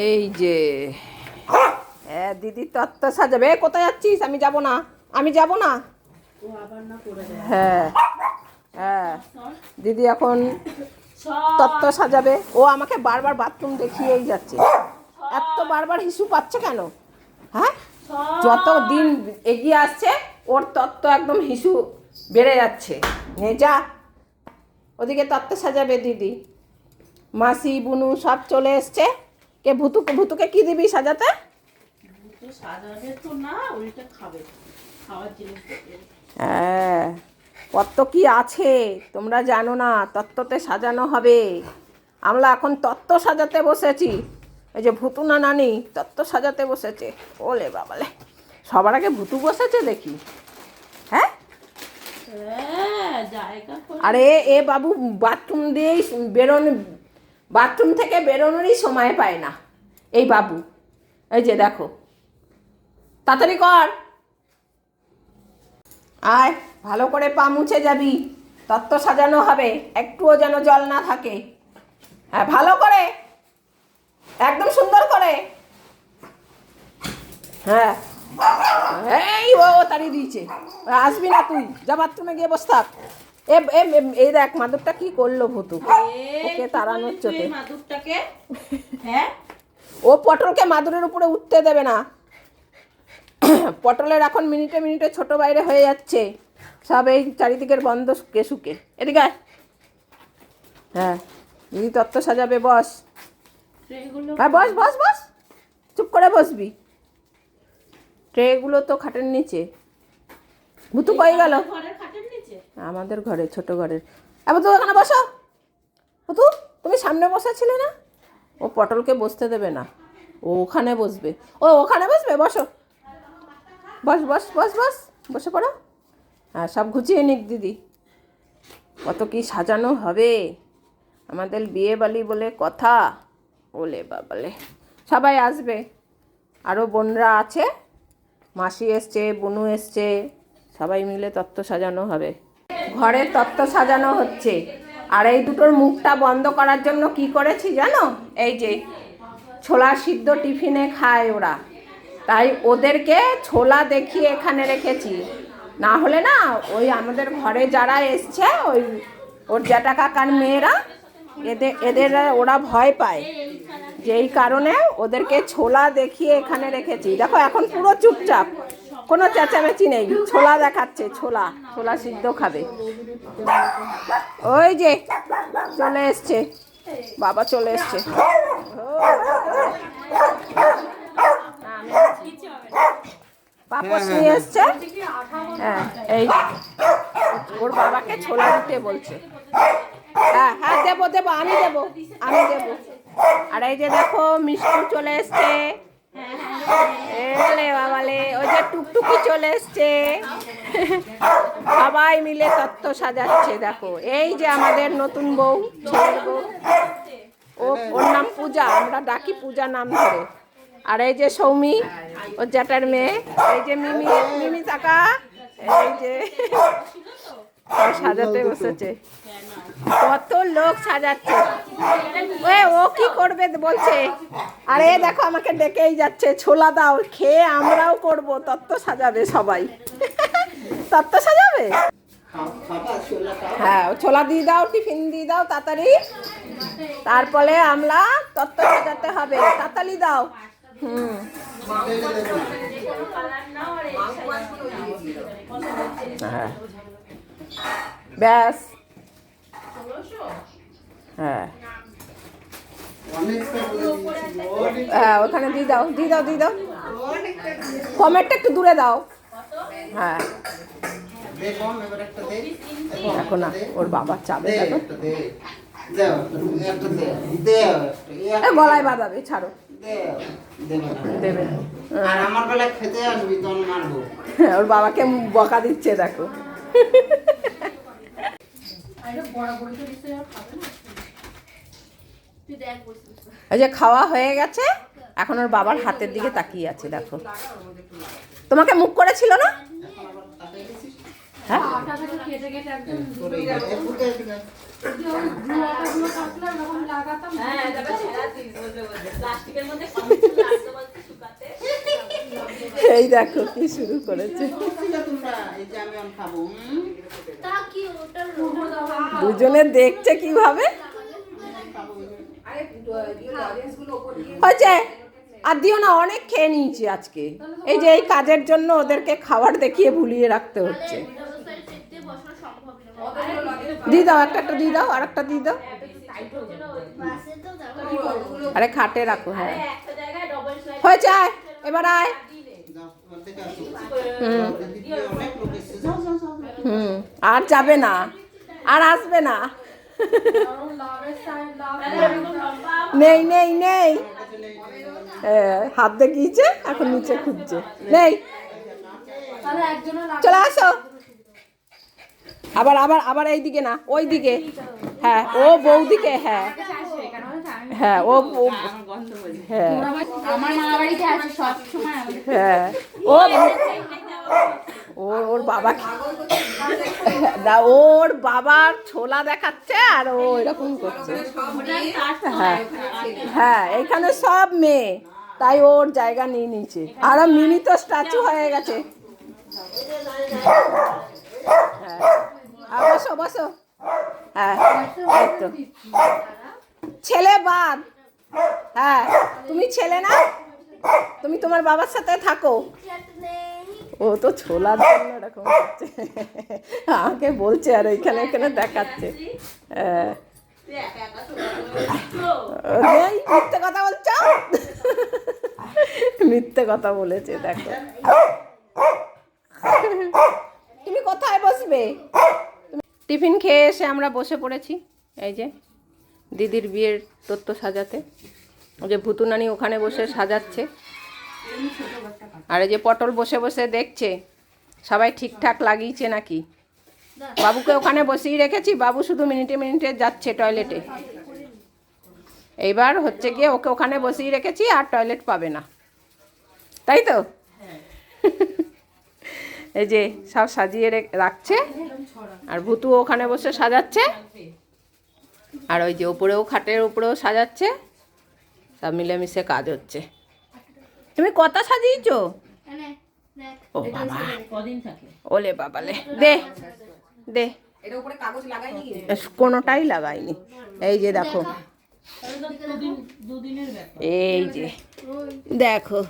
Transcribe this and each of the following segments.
এই যে দিদি তত্ত্ব সাজাবে। কোথায় যাচ্ছিস? আমি যাব না। আমি যাব না। হ্যাঁ হ্যাঁ। দিদি এখন তত্ত্ব সাজাবে। ও আমাকে বারবার বাথরুম দেখিয়েই যাচ্ছে। এত বারবার হিসু পাচ্ছে কেন? হ্যাঁ? যত দিন এগিয়ে আসছে, ওর তত্ত্ব একদম হিসু বেড়ে যাচ্ছে। নে, যা। ওদিকে তত্ত্ব সাজাবে দিদি। মাসি, বুনু সব চলে এসছে। কে ভুতু ভুতুকে কি দিবি সাজাতে? হ্যাঁ কত কি আছে? তোমরা জানো না তত্ত্বতে সাজানো হবে। আমরা এখন তত্ত্ব সাজাতে বসেছি। এই যে ভুতু না নানি তত্ত্ব সাজাতে বসেছে। ওলে বাবালে সবার আগে ভুতু বসেছে দেখি। হ্যাঁ? হ্যাঁ আরে এ বাবু বাথরুম দিয়েই বেরোন বাথরুম থেকে বেরোনোরই সময় পায় না। এই বাবু, এই যে দেখো। তাড়াতাড়ি কর। আয়, ভালো করে পা মুছে যাবি। তত্ত্ব সাজানো হবে, একটুও যেন জল না থাকে। হ্যাঁ ভালো করে। একদম সুন্দর করে। হ্যাঁ। এই ও তাড়িয়ে দিয়েছে। আসবি না তুই, যা বাথরুমে গিয়ে বস থাক। এ এই দেখ মাদুরটা কি করল ভুতু? ওকে তাড়ানোর চোটে। মাদুরটাকে হ্যাঁ? ও পটলকে মাদুরের উপরে উঠতে দেবে না। পটলের এখন মিনিটে মিনিটে ছোট বাইরে হয়ে যাচ্ছে। সব এই চারিদিকের বন্ধ শুকে শুকে এদিকে। হ্যাঁ দিদি তত্ত্ব সাজাবে বস। হ্যাঁ বস বস বস। চুপ করে বসবি। ট্রেগুলো তো খাটের নিচে। ভুতু কই গেল? আমাদের ঘরে ছোট ঘরের। এবার তো ওখানে বসো। ভুতু তুমি সামনে বসেছিলে না? ও পটলকে বসতে দেবে না। ও ওখানে বসবে। ও ওখানে বসবে? বসো। বস বস বস বস। বসে পড়ো। হ্যাঁ সব গুছিয়ে নিক দিদি। কত কি সাজানো হবে? আমাদের বিয়ে বালি বলে কথা। ওলে বাবালে। সবাই আসবে। আরও বোনরা আছে। মাসি এসছে, বুনু এসছে। সবাই মিলে তত্ত্ব সাজানো হবে। ঘরে তত্ত্ব সাজানো হচ্ছে। আর এই দুটোর মুখটা বন্ধ করার জন্য কি করেছি জানো? এই যে, ছোলা সিদ্ধ টিফিনে খায় ওরা। তাই ওদেরকে ছোলা দেখিয়ে এখানে রেখেছি। না হলে না, ওই আমাদের ঘরে যারা এসছে, ওই ওর জ্যাঠা কাকার মেয়েরা এদের এদের ওরা ভয় পায়। যেই কারণে ওদেরকে ছোলা দেখিয়ে এখানে রেখেছি। দেখো, এখন পুরো চুপচাপ। কোনো চেঁচামেচি নেই। ছোলা দেখাচ্ছে, ছোলা ছোলা সিদ্ধ খাবে। ওই যে, চলে এসছে। বাবা চলে এসছে। পাপস নিয়ে এসছে? হ্যাঁ এই ওর বাবাকে ছোলা দিতে বলছে। হ্যাঁ হ্যাঁ দেবো দেবো, আমি দেবো আমি দেবো। আর এই যে দেখো, মিষ্টি চলে এসছে। এলে বাবালে, ওই যে টুকটুকি চলে এসছে। সবাই মিলে তত্ত্ব সাজাচ্ছে, দেখো। এই যে আমাদের নতুন বউ বউ। ও, ওর নাম পূজা, আমরা ডাকি পূজা নাম ধরে। আর এই যে সৌমি, ওর জ্যাঠার মেয়ে, এই যে মিমি মিমি তাকা এই যে সাজাতে বসেছে। কত লোক সাজাচ্ছে। এ ও কি করবে বলছে। আরে দেখো, আমাকে ডেকেই যাচ্ছে। ছোলা দাও, খেয়ে আমরাও করব। তত্ত্ব সাজাবে সবাই। তত্ত্ব সাজাবে? হ্যাঁ ছোলা দিয়ে দাও, টিফিন দিয়ে দাও, তাড়াতাড়ি। তারপরে আমরা তত্ত্ব সাজাতে হবে। তাড়াতাড়ি দাও। হুম। হ্যাঁ। ব্যাস। হ্যাঁ। হ্যাঁ ওখানে দিয়ে দাও দিয়ে দাও দিয়ে দাও। কমেটটা একটু দূরে দাও। হ্যাঁ। দেখো না ওর বাবা চাবে গলায় বাঁধাবে ছাড়ো। দেবে। আর আমার বেলা খেতে আসবি তখন মারবো। হ্যাঁ, ওর বাবাকে বকা দিচ্ছে দেখো তুই দেখ বসে বসে। ওই যে খাওয়া হয়ে গেছে এখন ওর বাবার হাতের দিকে তাকিয়ে আছে দেখো। তোমাকে মুখ করেছিল না? হ্যাঁ? হ্যাঁ শুকাতে। এই দেখো কি শুরু করেছে। দুজনে দেখছে কীভাবে? হয়েছে। আর দিও না, অনেক খেয়ে নিয়েছি আজকে। এই যে এই কাজের জন্য ওদেরকে খাবার দেখিয়ে ভুলিয়ে রাখতে হচ্ছে। দিয়ে দাও, একটা একটা দিয়ে দাও আর একটা দিয়ে দাও। আরে খাটে রাখো হ্যাঁ। স্লাইড হয়েছে এবার আয়। হুম। হুম। আর যাবে না আর আসবে না। নেই নেই নেই। হাত দেখিয়েছে এখন নিচে খুঁজছে। নেই। চলে আসো। আবার আবার আবার এই দিকে না ওই দিকে হ্যাঁ ও বৌদিকে হ্যাঁ। হ্যাঁ ও হ্যাঁ। হ্যাঁ। ও ও ওর বাবাকে দা ওর বাবার ছোলা দেখাচ্ছে আর ও এরকম করছে। হ্যাঁ হ্যাঁ এখানে সব মেয়ে। তাই ওর জায়গা নিয়ে নিয়েছে। আর মিনি তো স্ট্যাচু হয়ে গেছে। হ্যাঁ। বসো বসো। হ্যাঁ তো। ছেলে বাদ। হ্যাঁ তুমি ছেলে না? তুমি তোমার বাবার সাথে থাকো। ও তো ছোলার জন্য এরকম করছে। আমাকে বলছে আর এখানে এখানে দেখাচ্ছে। হ্যাঁ। মিথ্যে কথা বলছো? মিথ্যে কথা বলেছে, দেখো। তুমি কোথায় বসবে? টিফিন খেয়ে এসে আমরা বসে পড়েছি। এই যে, দিদির বিয়ের তত্ত্ব সাজাতে। ওই যে ভুতুনানি ওখানে বসে সাজাচ্ছে। আর এই যে পটল বসে বসে দেখছে, সবাই ঠিকঠাক লাগিয়েছে নাকি? বাবুকে ওখানে বসিয়ে রেখেছি, বাবু শুধু মিনিটে মিনিটে যাচ্ছে টয়লেটে। এইবার হচ্ছে গিয়ে ওকে ওখানে বসিয়ে রেখেছি, আর টয়লেট পাবে না। তাই তো? এই যে সব সাজিয়ে রাখছে, আর ভুতু ওখানে বসে সাজাচ্ছে, আর ওই যে ওপরেও খাটের উপরেও সাজাচ্ছে, সব মিলেমিশে কাজ হচ্ছে। তুমি কত সাজিয়েছো? ও বাবা। ওলে বাবালে দে দে। কোনোটাই লাগাইনি। এই যে দেখো। এই যে দেখো।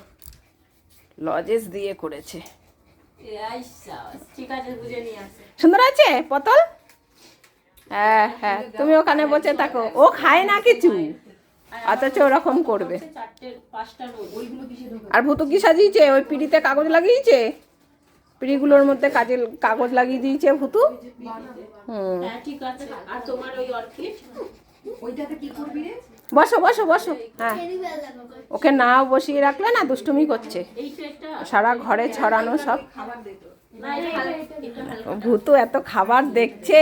লজেস দিয়ে করেছে। সুন্দর আছে পটল? হ্যাঁ হ্যাঁ তুমি ওখানে বসে থাকো। ও খায় না কিছু। অথচ ওরকম করবে। আর ভুতু কি সাজিয়েছে? ওই পিড়িতে কাগজ লাগিয়েছে? পিড়িগুলোর মধ্যে কাজে কাগজ লাগিয়ে দিয়েছে ভুতু? হুম। হ্যাঁ ঠিক আছে। আর তোমার ওই অর্কিড? বসো বসো বসো। হ্যাঁ। ওকে নাও বসিয়ে রাখলে না দুষ্টুমি করছে। সারা ঘরে ছড়ানো সব। না ভূতু এত খাবার দেখছে।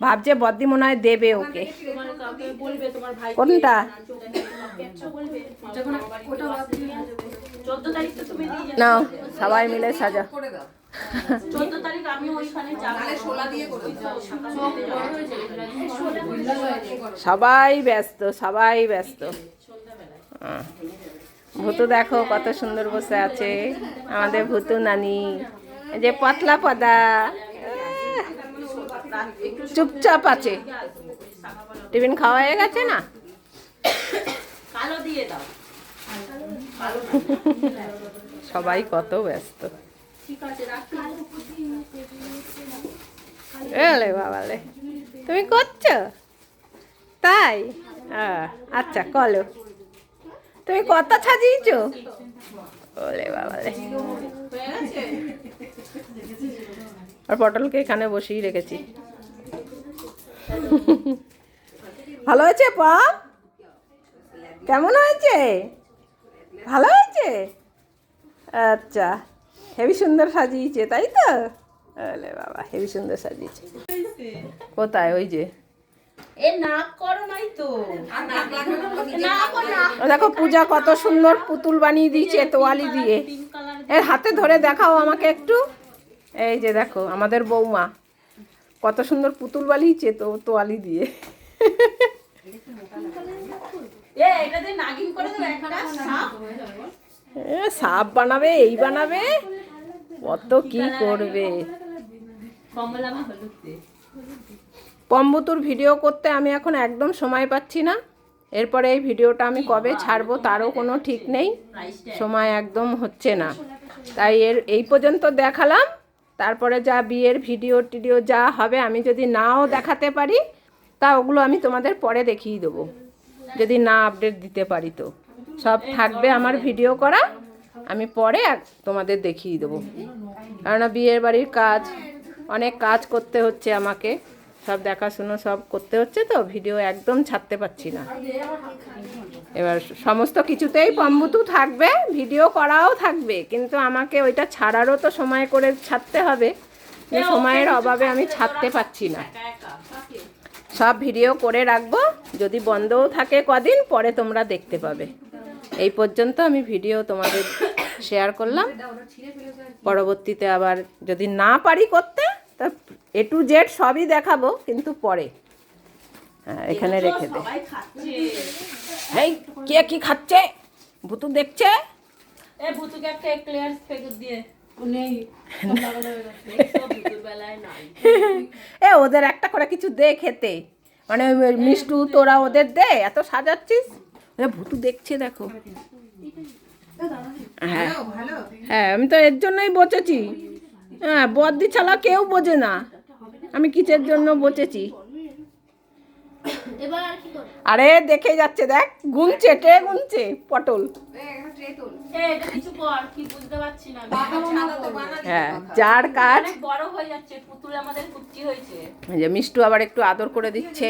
ভাবছে বদ্দি মনে হয় দেবে ওকে। তোমার কাউকে বলবে তোমার ভাই কোনটা? বলবে চোদ্দ তারিখ তো তুমি দিয়ে যাবে নাও সবাই মিলে সাজা চোদ্দ তারিখ আমি ওইখানে যাব। শোলা দিয়ে সবাই ব্যস্ত সবাই ব্যস্ত। ভূতু দেখো কত সুন্দর বসে আছে। আমাদের ভূতু নানি। যে পাতলা পাদা। চুপচাপ আছে। টিফিন খাওয়া হয়ে গেছে না? কালো দিয়ে দাও। সবাই কত ব্যস্ত। এলে বাবালে তুমি করছ? তাই? আচ্ছা কলো তুমি কত সাজিয়েছো? ওলে বাবালে আর পটলকে এখানে বসিয়ে রেখেছি। ভালো হয়েছে পা কেমন হয়েছে? ভালো হয়েছে? আচ্ছা হেবি সুন্দর সাজিয়েছে তাই তো? আরে বাবা হেবি সুন্দর সাজিয়েছে। কোথায় ওই যে? এ নাক করো নাই তো। না গো না ও দেখো পূজা কত সুন্দর পুতুল বানিয়ে দিয়েছে তোয়ালি দিয়ে। এর হাতে ধরে দেখাও আমাকে একটু। এই যে দেখো আমাদের বৌমা। কত সুন্দর পুতুল বানিয়েছে তো তোয়ালি দিয়ে। সাপ। বানাবে এই বানাবে। কত কি করবে। পম্বুতুর ভিডিও করতে আমি এখন একদম সময় পাচ্ছি না। এরপরে এই ভিডিওটা আমি কবে ছাড়বো তারও কোনো ঠিক নেই। সময় একদম হচ্ছে না। তাই এর এই পর্যন্ত দেখালাম। তারপরে যা বিয়ের ভিডিও টিডিও যা হবে আমি যদি নাও দেখাতে পারি, তা ওগুলো আমি তোমাদের পরে দেখিয়ে দেবো। যদি না আপডেট দিতে পারি তো। সব থাকবে আমার ভিডিও করা, আমি পরে তোমাদের দেখিয়ে দেবো। কেননা বিয়ের বাড়ির কাজ, অনেক কাজ করতে হচ্ছে আমাকে। সব দেখাশুনো সব করতে হচ্ছে তো, ভিডিও একদম ছাড়তে পারছি না। এবার সমস্ত কিছুতেই পম্বুতু থাকবে, ভিডিও করাও থাকবে, কিন্তু আমাকে ওইটা ছাড়ারও তো সময় করে ছাড়তে হবে, যে সময়ের অভাবে আমি ছাড়তে পারছি না। সব ভিডিও করে রাখব, যদি বন্ধও থাকে কদিন, পরে তোমরা দেখতে পাবে। এই পর্যন্ত আমি ভিডিও তোমাদের শেয়ার করলাম। পরবর্তীতে আবার যদি না পারি করতে, তা এ টু জেড সবই দেখাবো কিন্তু পরে। হ্যাঁ, এখানে রেখে দে। খাচ্ছে। এই কে কি খাচ্ছে? ভুতু দেখছে? এ ভুতুকে একটা ক্লিয়ার ফেকুর দিয়ে। নেই। ভুতুর বেলায় নাই এ ওদের একটা করে কিছু দে খেতে। মানে ওই মিষ্টু তোরা ওদের দে এত সাজাচ্ছিস? এ ভুতু দেখছে দেখো। হ্যাঁ। হ্যাঁ আমি তো এর জন্যই বসেছি হ্যাঁ বদ্দি ছাড়া কেউ বোঝে না। আমি কিসের জন্য বসেছি? এবার আর কি দেখে যাচ্ছে দেখ গুনছে টে গুনছে পটল। কি না। হ্যাঁ যার কাজ অনেক বড় হয়ে যাচ্ছে পুতুল আমাদের কুচি হয়েছে। এই যে মিষ্টু আবার একটু আদর করে দিচ্ছে।